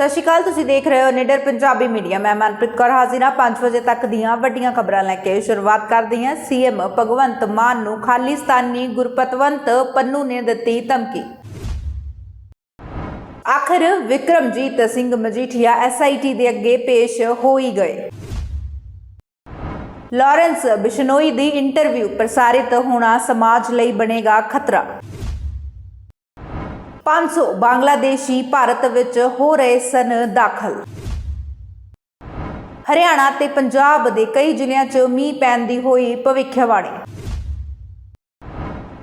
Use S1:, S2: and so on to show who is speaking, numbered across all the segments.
S1: ਸਤਿ ਸ਼੍ਰੀ ਅਕਾਲ, ਤੁਸੀਂ ਦੇਖ ਰਹੇ ਹੋ ਨਿਡਰ ਪੰਜਾਬੀ ਮੀਡੀਆ। ਮੈਂ ਮਨਪ੍ਰੀਤ ਕੌਰ ਹਾਜ਼ਰ ਹਾਂ। 5 ਵਜੇ ਤੱਕ ਦੀਆਂ ਵੱਡੀਆਂ ਖਬਰਾਂ ਲੈ ਕੇ ਸ਼ੁਰੂਆਤ ਕਰਦੇ ਹਾਂ। ਸੀਐਮ ਭਗਵੰਤ ਮਾਨ ਨੂੰ ਖਾਲਿਸਤਾਨੀ ਗੁਰਪਤਵੰਤ ਪੰਨੂ ਨੇ ਦਿੱਤੀ ਧਮਕੀ। ਆਖਰ ਵਿਕਰਮਜੀਤ ਸਿੰਘ ਮਜੀਠੀਆ ਐਸਆਈਟੀ ਦੇ ਅੱਗੇ ਪੇਸ਼ ਹੋ ਹੀ ਗਏ। ਲਾਰੈਂਸ ਬਿਸ਼ਨੋਈ ਦੀ ਇੰਟਰਵਿਊ ਪ੍ਰਸਾਰਿਤ ਹੋਣਾ ਸਮਾਜ ਲਈ ਬਣੇਗਾ ਖਤਰਾ। 500 ਬੰਗਲਾਦੇਸ਼ੀ ਭਾਰਤ ਵਿੱਚ ਹੋ ਰਹੇ ਸਨ ਦਾਖਲ। ਹਰਿਆਣਾ ਤੇ ਪੰਜਾਬ ਦੇ ਕਈ ਜ਼ਿਲ੍ਹਿਆਂ 'ਚ ਮੀਂਹ ਪੈਣ ਦੀ ਹੋਈ ਭਵਿੱਖਬਾਣੀ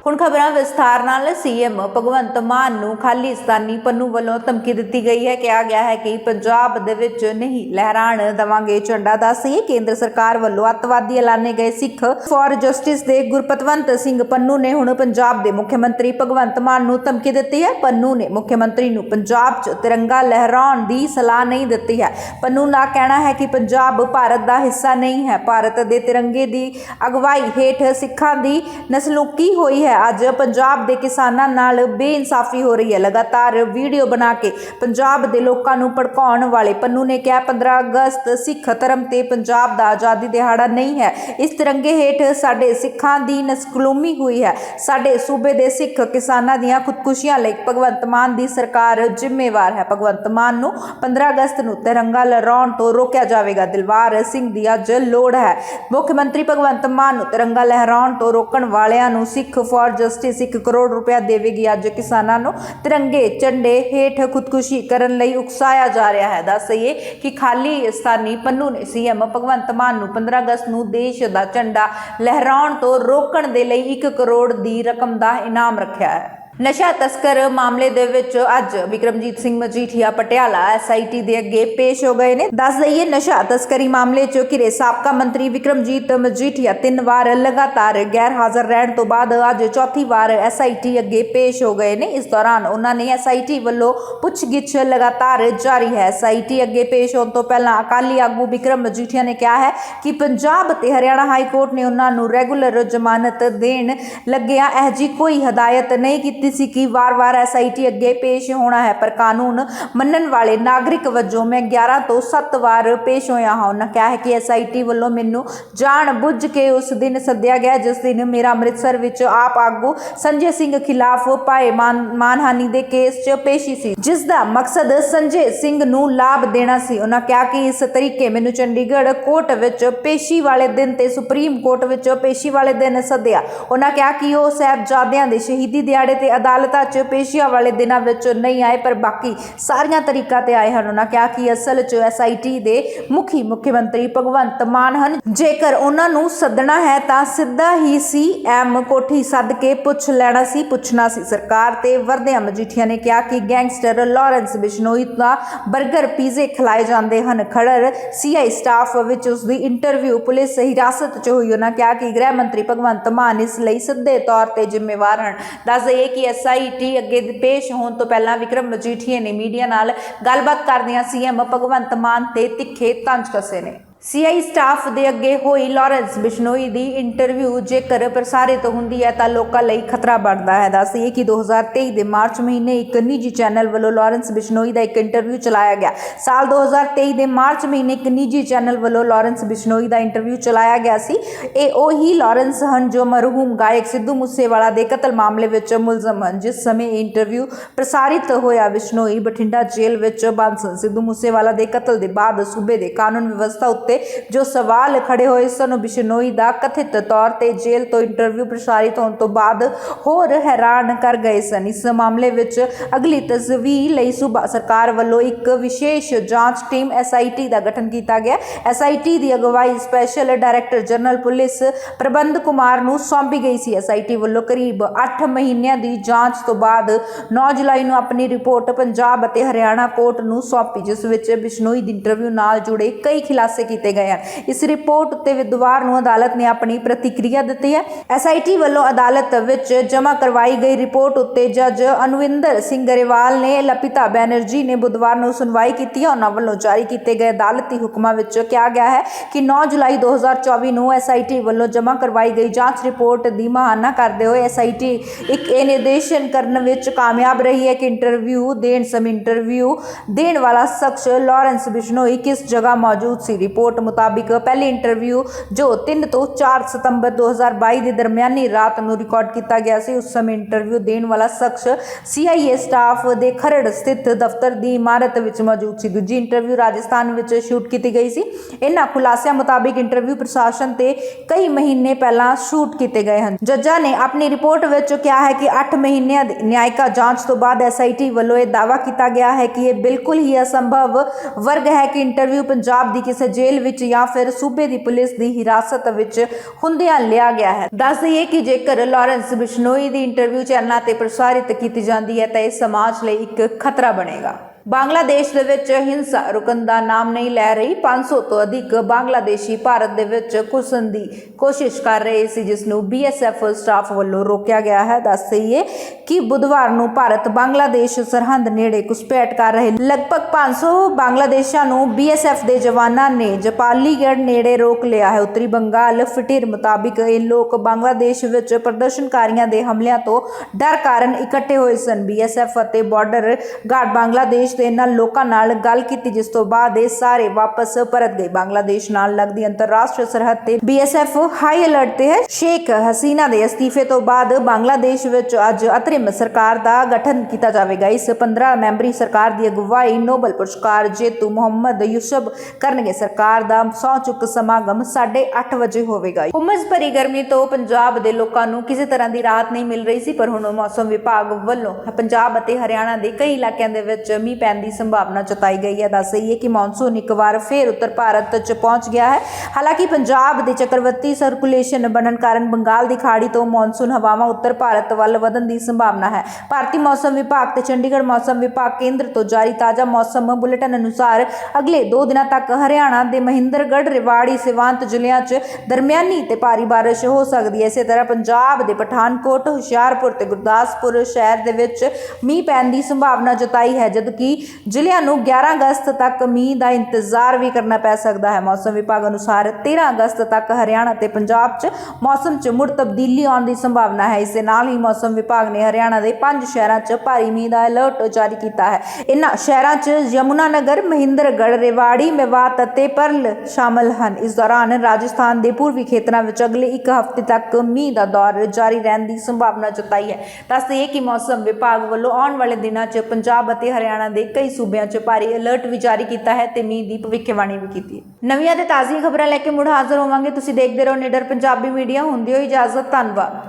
S1: ਹੁਣ ਖਬਰਾਂ ਵਿਸਥਾਰ ਨਾਲ ਸੀਐਮ ਭਗਵੰਤ ਮਾਨ ਨੂੰ ਖਾਲਿਸਤਾਨੀ ਪੰਨੂ ਵੱਲੋਂ ਧਮਕੀ ਦਿੱਤੀ ਗਈ ਹੈ। ਕਿਹਾ ਗਿਆ ਹੈ ਕਿ ਪੰਜਾਬ ਦੇ ਵਿੱਚ ਨਹੀਂ ਲਹਿਰਾਣ ਦਵਾਂਗੇ ਝੰਡਾ ਦੱਸੀਏ ਕੇਂਦਰ ਸਰਕਾਰ ਵੱਲੋਂ ਅੱਤਵਾਦੀ ਐਲਾਨੇ ਗਏ ਸਿੱਖ ਫਾਰ ਜਸਟਿਸ ਦੇ ਗੁਰਪਤਵੰਤ ਸਿੰਘ ਪੰਨੂ ਨੇ ਹੁਣ ਪੰਜਾਬ ਦੇ ਮੁੱਖ ਮੰਤਰੀ ਭਗਵੰਤ ਮਾਨ ਨੂੰ ਧਮਕੀ ਦਿੱਤੀ ਹੈ। ਪੰਨੂ ਨੇ ਮੁੱਖ ਮੰਤਰੀ ਨੂੰ ਪੰਜਾਬ 'ਚ ਤਿਰੰਗਾ ਲਹਿਰਾਉਣ ਦੀ ਸਲਾਹ ਨਹੀਂ ਦਿੱਤੀ ਹੈ। ਪੰਨੂ ਦਾ ਕਹਿਣਾ ਹੈ ਕਿ ਪੰਜਾਬ ਭਾਰਤ ਦਾ ਹਿੱਸਾ ਨਹੀਂ ਹੈ। ਭਾਰਤ ਦੇ ਤਿਰੰਗੇ ਦੀ ਅਗਵਾਈ ਹੇਠ ਸਿੱਖਾਂ ਦੀ ਨਸਲੂਕੀ ਹੋਈ ਹੈ। ਅੱਜ ਪੰਜਾਬ ਦੇ ਕਿਸਾਨਾਂ ਨਾਲ ਬੇਇਨਸਾਫੀ ਹੋ ਰਹੀ ਹੈ। ਲਗਾਤਾਰ ਵੀਡੀਓ ਬਣਾ ਕੇ ਪੰਜਾਬ ਦੇ ਲੋਕਾਂ ਨੂੰ ਭੜਕਾਉਣ ਵਾਲੇ ਪੰਨੂ ਨੇ ਕਿਹਾ 15 ਅਗਸਤ ਸਿੱਖ ਧਰਮ ਤੇ ਪੰਜਾਬ ਦਾ ਆਜ਼ਾਦੀ ਦਿਹਾੜਾ ਨਹੀਂ ਹੈ। ਇਸ ਤਿਰੰਗੇ ਹੇਠ ਸਾਡੇ ਸਿੱਖਾਂ ਦੀ ਨਸਕਲੂਮੀ ਹੋਈ ਹੈ। ਸਾਡੇ ਸੂਬੇ ਦੇ ਸਿੱਖ ਕਿਸਾਨਾਂ ਦੀਆਂ ਖੁਦਕੁਸ਼ੀਆਂ ਲਈ ਭਗਵੰਤ ਮਾਨ ਦੀ ਸਰਕਾਰ ਜ਼ਿੰਮੇਵਾਰ ਹੈ। ਭਗਵੰਤ ਮਾਨ ਨੂੰ 15 ਅਗਸਤ ਨੂੰ ਤਿਰੰਗਾ ਲਹਿਰਾਉਣ ਤੋਂ ਰੋਕਿਆ ਜਾਵੇਗਾ। ਦਿਲਵਾਰ ਸਿੰਘ ਦੀ ਅੱਜ ਲੋੜ ਹੈ। ਮੁੱਖ ਮੰਤਰੀ ਭਗਵੰਤ ਮਾਨ ਨੂੰ ਤਿਰੰਗਾ ਲਹਿਰਾਉਣ ਤੋਂ ਰੋਕਣ ਵਾਲਿਆਂ ਨੂੰ ਸਿੱਖ ਫੌਜ ਫਾਰ ਜਸਟਿਸ 1 ਕਰੋੜ ਰੁਪਇਆ ਦੇਵੇਗੀ ਅੱਜ ਕਿਸਾਨਾਂ ਨੂੰ। ਤਿਰੰਗੇ ਝੰਡੇ ਹੇਠ ਖੁਦਕੁਸ਼ੀ ਕਰਨ ਲਈ ਉਕਸਾਇਆ ਜਾ ਰਿਹਾ ਹੈ। ਦੱਸ ਦਈਏ ਕਿ ਖਾਲੀ ਸਥਾਨੀ ਪੰਨੂ ਨੇ ਸੀਐਮ ਭਗਵੰਤ ਮਾਨ ਨੂੰ 15 ਅਗਸਤ ਨੂੰ ਦੇਸ਼ ਦਾ ਝੰਡਾ ਲਹਿਰਾਉਣ ਤੋਂ ਰੋਕਣ ਦੇ ਲਈ 1 ਕਰੋੜ ਦੀ ਰਕਮ ਦਾ ਇਨਾਮ ਰੱਖਿਆ ਹੈ। ਨਸ਼ਾ ਤਸਕਰ ਮਾਮਲੇ ਦੇ ਵਿੱਚ ਅੱਜ ਵਿਕਰਮਜੀਤ ਸਿੰਘ ਮਜੀਠੀਆ ਪਟਿਆਲਾ ਐਸਆਈਟੀ ਦੇ ਅੱਗੇ ਪੇਸ਼ ਹੋ ਗਏ ਨੇ। ਦੱਸ ਦਈਏ, ਨਸ਼ਾ ਤਸਕਰੀ ਮਾਮਲੇ 'ਚ ਘਿਰੇ ਸਾਬਕਾ ਮੰਤਰੀ ਵਿਕਰਮਜੀਤ ਮਜੀਠੀਆ ਤਿੰਨ ਵਾਰ ਲਗਾਤਾਰ ਗੈਰ ਹਾਜ਼ਰ ਰਹਿਣ ਤੋਂ ਬਾਅਦ ਅੱਜ ਚੌਥੀ ਵਾਰ ਐਸਆਈਟੀ ਅੱਗੇ ਪੇਸ਼ ਹੋ ਗਏ ਨੇ। ਇਸ ਦੌਰਾਨ ਉਹਨਾਂ ਨੇ ਐਸਆਈਟੀ ਵੱਲੋਂ ਪੁੱਛਗਿੱਛ ਲਗਾਤਾਰ ਜਾਰੀ ਹੈ। ਐਸਆਈਟੀ ਅੱਗੇ ਪੇਸ਼ ਹੋਣ ਤੋਂ ਪਹਿਲਾਂ ਅਕਾਲੀ ਆਗੂ ਵਿਕਰਮ ਮਜੀਠੀਆ ਨੇ ਕਿਹਾ ਹੈ ਕਿ ਪੰਜਾਬ ਤੇ ਹਰਿਆਣਾ ਹਾਈ ਕੋਰਟ ਨੇ ਉਹਨਾਂ ਨੂੰ ਰੈਗੂਲਰ ਜ਼ਮਾਨਤ ਦੇਣ ਲੱਗਿਆ ਇਹ ਜੀ ਕੋਈ ਹਦਾਇਤ ਨਹੀਂ ਕੀਤੀ ਸੀ ਕਿ ਵਾਰ-ਵਾਰ ਐਸਆਈਟੀ ਅੱਗੇ ਪੇਸ਼ ਹੋਣਾ ਹੈ, ਪਰ ਕਾਨੂੰਨ ਮੰਨਣ ਵਾਲੇ ਨਾਗਰਿਕ ਵਜੋਂ ਮੈਂ 11 ਤੋਂ 7 ਵਾਰ ਪੇਸ਼ ਹੋਇਆ ਹਾਂ। ਉਹਨਾਂ ਕਿਹਾ ਹੈ ਕਿ ਐਸਆਈਟੀ ਵੱਲੋਂ ਮੈਨੂੰ ਜਾਣ ਬੁੱਝ ਕੇ ਉਸ ਦਿਨ ਸੱਦਿਆ ਗਿਆ, ਜਿਸ ਦਿਨ ਮੇਰਾ ਅੰਮ੍ਰਿਤਸਰ ਵਿੱਚ ਆਪ ਆਗੂ ਸੰਜੇ ਸਿੰਘ ਖਿਲਾਫ ਪਾਏ ਮਾਨਹਾਨੀ ਦੇ ਕੇਸ 'ਚ ਪੇਸ਼ੀ ਸੀ, ਜਿਸ ਦਾ ਮਕਸਦ ਸੰਜੇ ਸਿੰਘ ਨੂੰ ਲਾਭ ਦੇਣਾ ਸੀ। ਉਹਨਾਂ ਕਿਹਾ ਕਿ ਇਸ ਤਰੀਕੇ ਮੈਨੂੰ ਚੰਡੀਗੜ੍ਹ ਕੋਰਟ ਵਿੱਚ ਪੇਸ਼ੀ ਵਾਲੇ ਦਿਨ ਤੇ ਸੁਪਰੀਮ ਕੋਰਟ ਵਿੱਚ ਪੇਸ਼ੀ ਵਾਲੇ ਦਿਨ ਸੱਦਿਆ। ਉਹਨਾਂ ਕਿਹਾ ਕਿ ਉਹ ਸਾਹਿਬਜ਼ਾਦਿਆਂ ਦੇ ਸ਼ਹੀਦੀ ਦਿਹਾੜੇ ਤੇ ਅਦਾਲਤਾਂ 'ਚ ਪੇਸ਼ੀਆਂ ਵਾਲੇ ਦਿਨਾਂ ਵਿੱਚ ਨਹੀਂ ਆਏ, ਪਰ ਬਾਕੀ ਸਾਰੀਆਂ ਤਰੀਕਾਂ ਤੇ ਆਏ ਹਨ। ਉਹਨਾਂ ਕਿਹਾ ਕਿ ਅਸਲ 'ਚ ਐਸਆਈਟੀ ਦੇ ਮੁਖੀ ਮੁੱਖ ਮੰਤਰੀ ਭਗਵੰਤ ਮਾਨ ਹਨ। ਜੇਕਰ ਉਹਨਾਂ ਨੂੰ ਸੱਦਣਾ ਹੈ, ਤਾਂ ਸਿੱਧਾ ਹੀ ਸੀਐਮ ਕੋਠੀ ਸੱਦ ਕੇ ਪੁੱਛ ਲੈਣਾ ਸੀ, ਪੁੱਛਣਾ ਸੀ। ਸਰਕਾਰ ਤੇ ਵਰਦਿਆਂ ਮਜੀਠੀਆ ਨੇ ਕਿਹਾ ਕਿ ਗੈਂਗਸਟਰ ਲਾਰੈਂਸ ਬਿਸ਼ਨੋਈ ਦਾ 버ਗਰ ਪੀਜ਼ੇ ਖਿਲਾਏ ਜਾਂਦੇ ਹਨ। ਖੜਰ ਸੀਆਈ ਸਟਾਫ ਵਿੱਚ ਉਸ ਦੀ ਇੰਟਰਵਿਊ ਪੁਲਿਸ ਹਿਰਾਸਤ 'ਚ ਹੋਈ। ਉਹਨਾਂ ਕਿਹਾ ਕਿ ਗ੍ਰਹਿ ਮੰਤਰੀ ਭਗਵੰਤ ਮਾਨ ਇਸ ਲਈ ਸਿੱਧੇ ਤੌਰ ਤੇ ਜ਼ਿੰਮੇਵਾਰ ਹਨ। ਦੱਸ ਦਈਏ ਕਿ ਐਸਆਈਟੀ ਅੱਗੇ ਪੇਸ਼ ਹੋਣ ਤੋਂ ਪਹਿਲਾਂ ਵਿਕਰਮ ਮਜੀਠੀਆ ਨੇ ਮੀਡੀਆ ਨਾਲ ਗੱਲਬਾਤ ਕਰਦਿਆਂ ਸੀਐਮ ਭਗਵੰਤ ਮਾਨ ਤੇ ਤਿੱਖੇ ਤੰਜ ਕਸੇ ਨੇ। ਸੀਆਈ ਸਟਾਫ ਦੇ ਅੱਗੇ ਹੋਈ ਲਾਰੈਂਸ ਬਿਸ਼ਨੋਈ ਦੀ ਇੰਟਰਵਿਊ ਜੇਕਰ ਪ੍ਰਸਾਰਿਤ ਹੁੰਦੀ ਹੈ ਤਾਂ ਲੋਕਾਂ ਲਈ ਖਤਰਾ ਬਣਦਾ ਹੈ। ਦੱਸੀਏ ਕਿ 2023 ਦੇ ਮਾਰਚ ਮਹੀਨੇ ਇੱਕ ਨਿੱਜੀ ਚੈਨਲ ਵੱਲੋਂ ਲਾਰੈਂਸ ਬਿਸ਼ਨੋਈ ਦਾ ਇੱਕ ਇੰਟਰਵਿਊ ਚਲਾਇਆ ਗਿਆ। ਸਾਲ 2023 ਦੇ ਮਾਰਚ ਮਹੀਨੇ ਇੱਕ ਨਿੱਜੀ ਚੈਨਲ ਵੱਲੋਂ ਲਾਰੈਂਸ ਬਿਸ਼ਨੋਈ ਦਾ ਇੰਟਰਵਿਊ ਚਲਾਇਆ ਗਿਆ ਸੀ। ਇਹ ਉਹੀ ਲਾਰੈਂਸ ਹਨ ਜੋ ਮਰਹੂਮ ਗਾਇਕ ਸਿੱਧੂ ਮੂਸੇਵਾਲਾ ਦੇ ਕਤਲ ਮਾਮਲੇ ਵਿੱਚ ਮੁਲਜ਼ਮ ਹਨ। ਜਿਸ ਸਮੇਂ ਇਹ ਇੰਟਰਵਿਊ ਪ੍ਰਸਾਰਿਤ ਹੋਇਆ, ਬਿਸ਼ਨੋਈ ਬਠਿੰਡਾ ਜੇਲ੍ਹ ਵਿੱਚ ਬੰਦ ਸਨ। ਸਿੱਧੂ ਮੂਸੇਵਾਲਾ ਦੇ ਕਤਲ ਦੇ ਬਾਅਦ ਸੂਬੇ ਦੇ ਕਾਨੂੰਨ ਵਿਵਸਥਾ ਉੱਤੇ ਜੋ ਸਵਾਲ ਖੜੇ ਹੋਏ ਸਨ ਬਿਸ਼ਨੋਈ ਦਾ ਕਥਿਤ ਤੌਰ ਤੇ ਜੇਲ੍ਹ ਤੋਂ ਇੰਟਰਵਿਊ ਪ੍ਰਸਾਰਿਤ ਹੋਣ ਤੋਂ ਬਾਅਦ ਹੋਰ ਹੈਰਾਨ ਕਰ ਗਏ ਸਨ। ਇਸ ਮਾਮਲੇ ਵਿੱਚ ਅਗਲੀ ਤਸਵੀਰ ਲਈ ਸੂਬਾ ਸਰਕਾਰ ਵੱਲੋਂ ਇੱਕ ਵਿਸ਼ੇਸ਼ ਜਾਂਚ ਟੀਮ ਐਸਆਈਟੀ ਦਾ ਗਠਨ ਕੀਤਾ ਗਿਆ। ਐਸਆਈਟੀ ਦੀ ਅਗਵਾਈ ਸਪੈਸ਼ਲ ਡਾਇਰੈਕਟਰ ਜਨਰਲ ਪੁਲਿਸ ਪ੍ਰਬੰਧ ਕੁਮਾਰ ਨੂੰ ਸੌਂਪੀ ਗਈ ਸੀ। ਐਸਆਈਟੀ ਵੱਲੋਂ ਕਰੀਬ 8 ਮਹੀਨਿਆਂ ਦੀ ਜਾਂਚ ਤੋਂ ਬਾਅਦ 9 ਜੁਲਾਈ ਨੂੰ ਆਪਣੀ ਰਿਪੋਰਟ ਪੰਜਾਬ ਅਤੇ ਹਰਿਆਣਾ ਕੋਰਟ ਨੂੰ ਸੌਂਪੀ, ਜਿਸ ਵਿੱਚ ਬਿਸ਼ਨੋਈ ਦੀ ਇੰਟਰਵਿਊ ਨਾਲ ਜੁੜੇ ਕਈ ਖੁਲਾਸੇ ਕੀਤੇ ਗਏ ਹਨ ਇਸ ਰਿਪੋਰਟ ਉੱਤੇ ਵਿਦਵਾਰ ਨੂੰ ਅਦਾਲਤ ਨੇ ਆਪਣੀ ਪ੍ਰਤੀਕਿਰਿਆ ਦਿੱਤੀ ਹੈ। ਐਸਆਈਟੀ ਵੱਲੋਂ ਅਦਾਲਤ ਵਿੱਚ ਜਮ੍ਹਾਂ ਕਰਵਾਈ ਗਈ ਰਿਪੋਰਟ ਉੱਤੇ ਜੱਜ ਅਨਵਿੰਦਰ ਸਿੰਘ ਗਰੇਵਾਲ ਨੇ ਲਪਿਤਾ ਬੈਨਰਜੀ ਨੇ ਬੁੱਧਵਾਰ ਨੂੰ ਸੁਣਵਾਈ ਕੀਤੀ ਹੈ। ਉਹਨਾਂ ਵੱਲੋਂ ਜਾਰੀ ਕੀਤੇ ਗਏ ਅਦਾਲਤੀ ਹੁਕਮਾਂ ਵਿੱਚ ਕਿਹਾ ਗਿਆ ਹੈ ਕਿ 9 ਜੁਲਾਈ 2024 ਨੂੰ ਐਸਆਈਟੀ ਵੱਲੋਂ ਜਮ੍ਹਾਂ ਕਰਵਾਈ ਗਈ ਜਾਂਚ ਰਿਪੋਰਟ ਦੀ ਮਹਾਨਾ ਕਰਦੇ ਹੋਏ ਐਸਆਈਟੀ ਇੱਕ ਇਹ ਨਿਰਦੇਸ਼ਨ ਕਰਨ ਵਿੱਚ ਕਾਮਯਾਬ ਰਹੀ ਹੈ ਕਿ ਇੰਟਰਵਿਊ ਦੇਣ ਸਮੇਂ ਇੰਟਰਵਿਊ ਦੇਣ ਵਾਲਾ ਸ਼ਖਸ ਲਾਰੈਂਸ ਬਿਸ਼ਨੋਈ ਕਿਸ ਜਗ੍ਹਾ ਮੌਜੂਦ ਸੀ? ਰਿਪੋਰਟ ਮੁਤਾਬਿਕ ਪਹਿਲੀ ਇੰਟਰਵਿਊ ਜੋ 3 ਤੋਂ 4 ਸਤੰਬਰ 2022 ਦੀ ਦਰਮਿਆਨੀ ਰਾਤ ਨੂੰ ਰਿਕਾਰਡ ਕੀਤਾ ਗਿਆ ਸੀ, ਉਸ ਸਮੇਂ ਇੰਟਰਵਿਊ ਦੇਣ ਵਾਲਾ ਸ਼ਖਸ ਸੀਆਈਏ ਸਟਾਫ ਦੇ ਖਰੜ ਸਥਿਤ ਦਫ਼ਤਰ ਦੀ ਇਮਾਰਤ ਵਿੱਚ ਮੌਜੂਦ ਸੀ। ਦੂਜੀ ਇੰਟਰਵਿਊ ਰਾਜਸਥਾਨ ਵਿੱਚ ਸ਼ੂਟ ਕੀਤੀ ਗਈ ਸੀ। ਇਹਨਾਂ ਖੁਲਾਸਿਆਂ ਮੁਤਾਬਿਕ ਇੰਟਰਵਿਊ ਪ੍ਰਸ਼ਾਸਨ ਤੇ ਕਈ ਮਹੀਨੇ ਪਹਿਲਾਂ ਸ਼ੂਟ ਕੀਤੇ ਗਏ ਹਨ। ਜੱਜਾਂ ਨੇ ਆਪਣੀ ਰਿਪੋਰਟ ਵਿੱਚ ਕਿਹਾ ਹੈ ਕਿ 8 ਮਹੀਨਿਆਂ ਦੀ ਨਿਆਇਕਾ ਜਾਂਚ ਤੋਂ ਬਾਅਦ ਐਸਆਈਟੀ ਵੱਲੋਂ ਇਹ ਦਾਅਵਾ ਕੀਤਾ ਗਿਆ ਹੈ ਕਿ ਇਹ ਬਿਲਕੁਲ ਹੀ ਅਸੰਭਵ ਵਰਗ ਹੈ ਕਿ ਇੰਟਰਵਿਊ ਪੰਜਾਬ ਦੀ ਕਿਸੇ ਜੇਲ੍ਹ ਵਿੱਚ ਜਾਂ ਫਿਰ ਸੂਬੇ ਦੀ ਪੁਲਿਸ ਦੀ ਹਿਰਾਸਤ ਵਿੱਚ ਹੁੰਦਿਆਂ ਲਿਆ ਗਿਆ ਹੈ। ਦੱਸ ਦਈਏ ਕਿ ਜੇਕਰ ਲਾਰੈਂਸ ਬਿਸ਼ਨੋਈ ਦੀ ਇੰਟਰਵਿਊ ਚੈਨਲਾਂ ਤੇ ਪ੍ਰਸਾਰਿਤ ਕੀਤੀ ਜਾਂਦੀ ਹੈ, ਤਾਂ ਇਹ ਸਮਾਜ ਲਈ ਇੱਕ ਖਤਰਾ ਬਣੇਗਾ। ਬੰਗਲਾਦੇਸ਼ ਦੇ ਵਿੱਚ ਹਿੰਸਾ ਰੁਕਣ ਦਾ ਨਾਮ ਨਹੀਂ ਲੈ ਰਹੀ। 500 ਤੋਂ ਅਧਿਕ ਬੰਗਲਾਦੇਸ਼ੀ ਭਾਰਤ ਦੇ ਵਿੱਚ ਘੁਸਣ ਦੀ ਕੋਸ਼ਿਸ਼ ਕਰ ਰਹੇ ਸੀ, ਜਿਸ ਨੂੰ ਬੀਐਸਐਫ ਸਟਾਫ ਵੱਲੋਂ ਰੋਕਿਆ ਗਿਆ ਹੈ। ਦੱਸ ਦਈਏ ਕਿ ਬੁੱਧਵਾਰ ਨੂੰ ਭਾਰਤ ਬੰਗਲਾਦੇਸ਼ ਸਰਹੰਦ ਨੇੜੇ ਘੁਸਪੈਠ ਕਰ ਰਹੇ। ਲਗਭਗ 500 ਬੰਗਲਾਦੇਸ਼ਾਂ ਨੂੰ ਬੀਐਸਐਫ ਦੇ ਜਵਾਨਾਂ ਨੇ ਜਪਾਲੀਗੜ੍ਹ ਨੇੜੇ ਰੋਕ ਲਿਆ ਹੈ। ਉੱਤਰੀ ਬੰਗਾਲ ਫਟਿਰ ਮੁਤਾਬਿਕ ਇਹ ਲੋਕ ਬੰਗਲਾਦੇਸ਼ ਵਿੱਚ ਪ੍ਰਦਰਸ਼ਨਕਾਰੀਆਂ ਦੇ ਹਮਲਿਆਂ ਤੋਂ ਡਰ ਕਾਰਨ ਇਕੱਠੇ ਹੋਏ ਸਨ। ਬੀਐਸਐਫ ਅਤੇ ਬਾਰਡਰ ਗਾਰਡ ਬੰਗਲਾਦੇਸ਼ ਦੇ ਇਹਨਾਂ ਲੋਕਾਂ ਨਾਲ ਗੱਲ ਕੀਤੀ, ਜਿਸ ਤੋਂ ਬਾਅਦ ਇਹ ਸਾਰੇ ਵਾਪਸ ਪਰਤ ਗਏ। ਬੰਗਲਾਦੇਸ਼ ਨਾਲ ਲੱਗਦੀ ਅੰਤਰਰਾਸ਼ਟਰੀ ਸਰਹੱਦ ਤੇ ਬੀਐਸਐਫ ਹਾਈ ਅਲਰਟ ਤੇ ਹੈ। ਸ਼ੇਖ ਹਸੀਨਾ ਦੇ ਅਸਤੀਫੇ ਤੋਂ ਬਾਅਦ ਬੰਗਲਾਦੇਸ਼ ਵਿੱਚ ਅੱਜ ਅਤਰਿਮ ਸਰਕਾਰ ਦਾ ਗਠਨ ਕੀਤਾ ਜਾਵੇਗਾ। ਇਸ 15 ਮੈਂਬਰੀ ਸਰਕਾਰ ਦੀ ਅਗਵਾਈ ਨੋਬਲ ਪੁਰਸਕਾਰ ਜੇਤੂ ਮੁਹੰਮਦ ਯੂਸਫ ਕਰਨਗੇ। ਸਰਕਾਰ ਦਾ ਸਹੁੰ ਚੁੱਕ ਸਮਾਗਮ 8:30 ਵਜੇ ਹੋਵੇਗਾ। ਉਮਸ ਭਰੀ ਗਰਮੀ ਤੋਂ ਪੰਜਾਬ ਦੇ ਲੋਕਾਂ ਨੂੰ ਕਿਸੇ ਤਰ੍ਹਾਂ ਦੀ ਰਾਹਤ ਨਹੀਂ ਮਿਲ ਰਹੀ ਸੀ, ਪਰ ਹੁਣ ਮੌਸਮ ਵਿਭਾਗ ਵੱਲੋਂ ਪੰਜਾਬ ਅਤੇ ਹਰਿਆਣਾ ਦੇ ਕਈ ਇਲਾਕਿਆਂ ਦੇ ਵਿੱਚ ਮੀਂਹ ਪੈਣ ਦੀ ਸੰਭਾਵਨਾ ਜਤਾਈ ਗਈ ਹੈ। ਦੱਸ ਦਈਏ ਕਿ ਮੌਨਸੂਨ ਇੱਕ ਵਾਰ ਫੇਰ ਉੱਤਰ ਭਾਰਤ 'ਚ ਪਹੁੰਚ ਗਿਆ ਹੈ। ਹਾਲਾਂਕਿ ਪੰਜਾਬ ਦੇ ਚੱਕਰਵਰਤੀ ਸਰਕੂਲੇਸ਼ਨ ਬਣਨ ਕਾਰਨ ਬੰਗਾਲ ਦੀ ਖਾੜੀ ਤੋਂ ਮੌਨਸੂਨ ਹਵਾਵਾਂ ਉੱਤਰ ਭਾਰਤ ਵੱਲ ਵਧਣ ਦੀ ਸੰਭਾਵਨਾ ਹੈ। ਭਾਰਤੀ ਮੌਸਮ ਵਿਭਾਗ ਤੇ ਚੰਡੀਗੜ੍ਹ ਮੌਸਮ ਵਿਭਾਗ ਕੇਂਦਰ ਤੋਂ ਜਾਰੀ ਤਾਜ਼ਾ ਮੌਸਮ ਬੁਲੇਟਿਨ ਅਨੁਸਾਰ ਅਗਲੇ 2 ਦਿਨਾਂ ਤੱਕ ਹਰਿਆਣਾ ਦੇ ਮਹਿੰਦਰਗੜ੍ਹ, ਰਿਵਾੜੀ, ਸਿਵਾਂਤ ਜ਼ਿਲ੍ਹਿਆਂ 'ਚ ਦਰਮਿਆਨੀ ਤੇ ਭਾਰੀ ਬਾਰਿਸ਼ ਹੋ ਸਕਦੀ ਹੈ। ਇਸੇ ਤਰ੍ਹਾਂ ਪੰਜਾਬ ਦੇ ਪਠਾਨਕੋਟ, ਹੁਸ਼ਿਆਰਪੁਰ ਤੇ ਗੁਰਦਾਸਪੁਰ ਸ਼ਹਿਰ ਦੇ ਵਿੱਚ ਮੀਂਹ ਪੈਣ ਦੀ ਸੰਭਾਵਨਾ ਜਤਾਈ ਹੈ, ਜਦਕਿ ਜ਼ਿਲ੍ਹਿਆਂ ਨੂੰ 11 ਅਗਸਤ ਤੱਕ ਮੀਂਹ ਦਾ ਇੰਤਜ਼ਾਰ ਵੀ ਕਰਨਾ ਪੈ ਸਕਦਾ ਹੈ। ਮੌਸਮ ਵਿਭਾਗ ਅਨੁਸਾਰ 13 ਅਗਸਤ ਤੱਕ ਹਰਿਆਣਾ ਤੇ ਪੰਜਾਬ 'ਚ ਮੌਸਮ 'ਚ ਮੁੜ ਤਬਦੀਲੀ ਆਉਣ ਦੀ ਸੰਭਾਵਨਾ ਹੈ। ਇਸ ਦੇ ਨਾਲ ਹੀ ਮੌਸਮ ਵਿਭਾਗ ਨੇ ਹਰਿਆਣਾ ਦੇ ਪੰਜ ਸ਼ਹਿਰਾਂ 'ਚ ਭਾਰੀ ਮੀਂਹ ਦਾ ਅਲਰਟ ਜਾਰੀ ਕੀਤਾ ਹੈ। ਇਨ੍ਹਾਂ ਸ਼ਹਿਰਾਂ 'ਚ ਯਮੁਨਾ ਨਗਰ ਮਹਿੰਦਰਗੜ੍ਹ, ਰੇਵਾੜੀ, ਮੇਵਾਤ ਅਤੇ ਪਰਲ ਸ਼ਾਮਲ ਹਨ। ਇਸ ਦੌਰਾਨ ਰਾਜਸਥਾਨ ਦੇ ਪੂਰਬੀ ਖੇਤਰਾਂ ਵਿੱਚ ਅਗਲੇ ਇੱਕ ਹਫ਼ਤੇ ਤੱਕ ਮੀਂਹ ਦਾ ਦੌਰ ਜਾਰੀ ਰਹਿਣ ਦੀ ਸੰਭਾਵਨਾ ਜਤਾਈ ਹੈ। ਦੱਸ ਦਈਏ ਕਿ ਮੌਸਮ ਵਿਭਾਗ ਵੱਲੋਂ ਆਉਣ ਵਾਲੇ ਦਿਨਾਂ 'ਚ ਪੰਜਾਬ ਅਤੇ ਹਰਿਆਣਾ ਦੇ ਕਈ ਸੂਬਿਆਂ 'ਚ ਭਾਰੀ ਅਲਰਟ ਵੀ ਜਾਰੀ ਕੀਤਾ ਹੈ ਤੇ ਮੀਂਹ ਦੀ ਭਵਿੱਖਬਾਣੀ ਵੀ ਕੀਤੀ ਹੈ। ਨਵੀਆਂ ਤੇ ਤਾਜ਼ੀਆਂ ਖਬਰਾਂ ਲੈ ਕੇ ਮੁੜ ਹਾਜ਼ਰ ਹੋਵਾਂਗੇ। ਤੁਸੀਂ ਦੇਖਦੇ ਰਹੋ ਨਿਡਰ ਪੰਜਾਬੀ ਮੀਡੀਆ। ਹੁੰਦੀ ਹੋਈ ਇਜਾਜ਼ਤ, ਧੰਨਵਾਦ।